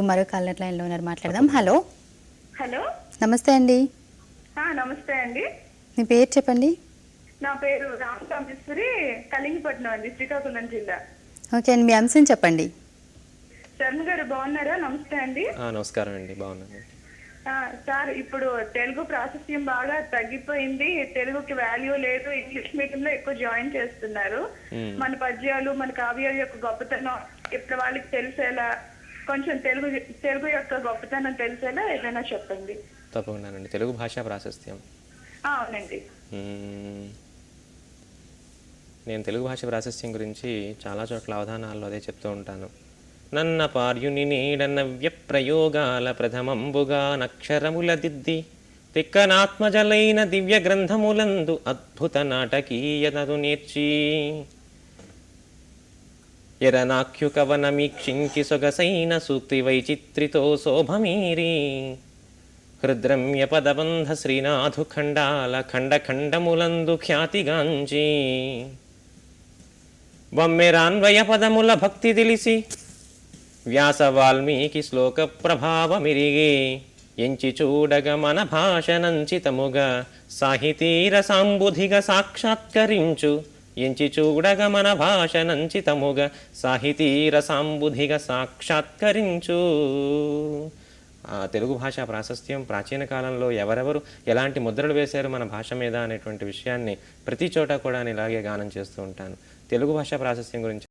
మరో కాలర్ లైన్లో ఉన్నారు మాట్లాడదాం. హలో. హలో. నమస్తే అండి. ఆ, నమస్తే అండి. మీ పేరు చెప్పండి. నా పేరు రామకామేశ్వరి కలింగపట్నం అండి శ్రీకాకుళం జిల్లా. ఓకే అండి మీ అంశం చెప్పండి. శర్మ గారు బాగున్నారా? నమస్తే అండి. ఆ, నమస్కారం అండి బాగున్నాను. ఆ, సార్ ఇప్పుడు తెలుగు ప్రాశస్త్యం బాగా తగ్గిపోయింది. తెలుగుకి వాల్యూ లేదు. ఇంగ్లీష్ మీడియం లో ఎక్కువ జాయిన్ చేస్తున్నారు. మన పద్యాలు మన కావ్యాల యొక్క గొప్పతనం ఇప్పుడు వాళ్ళకి తెలిసేలా కొంచెం తెలుగు తెలుగు యొక్క గొప్పతనం తెలిసేలా ఏదైనా చెప్పండి. తప్పకుండానండి. తెలుగు భాషా ప్రాశస్త్యం. అవునండి. నేను తెలుగు భాష ప్రాశస్త్యం గురించి చాలా చోట్ల అవధానాల్లో అదే చెప్తూ ఉంటాను. నన్న పార్యుని నీడన్న వ్యప్రయోగాల ప్రథమంబుగా నక్షరముల దిద్ది తిక్కనాత్మజలైన దివ్య గ్రంథములందు అద్భుత నాటకీయతను నేర్చి ఎరనాఖ్యుకవనమీక్షించి సొగసైన సూక్తి వైచిత్రితో శోభమీరి. హృద్రమ్య పదబంధ శ్రీనాథు ఖండాల ఖండ ఖండములందు ఖ్యాతిగాంచి. బొమ్మెరాన్వయ పదముల భక్తి తెలిసి వ్యాస వాల్మీకి శ్లోక ప్రభావమిరిగే ఎంచి చూడగ మన భాషనంచితముగా సాహితీర సాంబుధిగా సాక్షాత్కరించు. ఎంచి చూడగ మన భాషనంచితముగా సాహితీర సాంబుధిగా సాక్షాత్కరించు. తెలుగు భాష ప్రాశస్త్యం ప్రాచీన కాలంలో ఎవరెవరు ఎలాంటి ముద్రలు వేశారు మన భాష మీద అనేటువంటి విషయాన్ని ప్రతి చోట కూడా నేను ఇలాగే గానం చేస్తూ ఉంటాను. తెలుగు భాష ప్రాశస్త్యం గురించి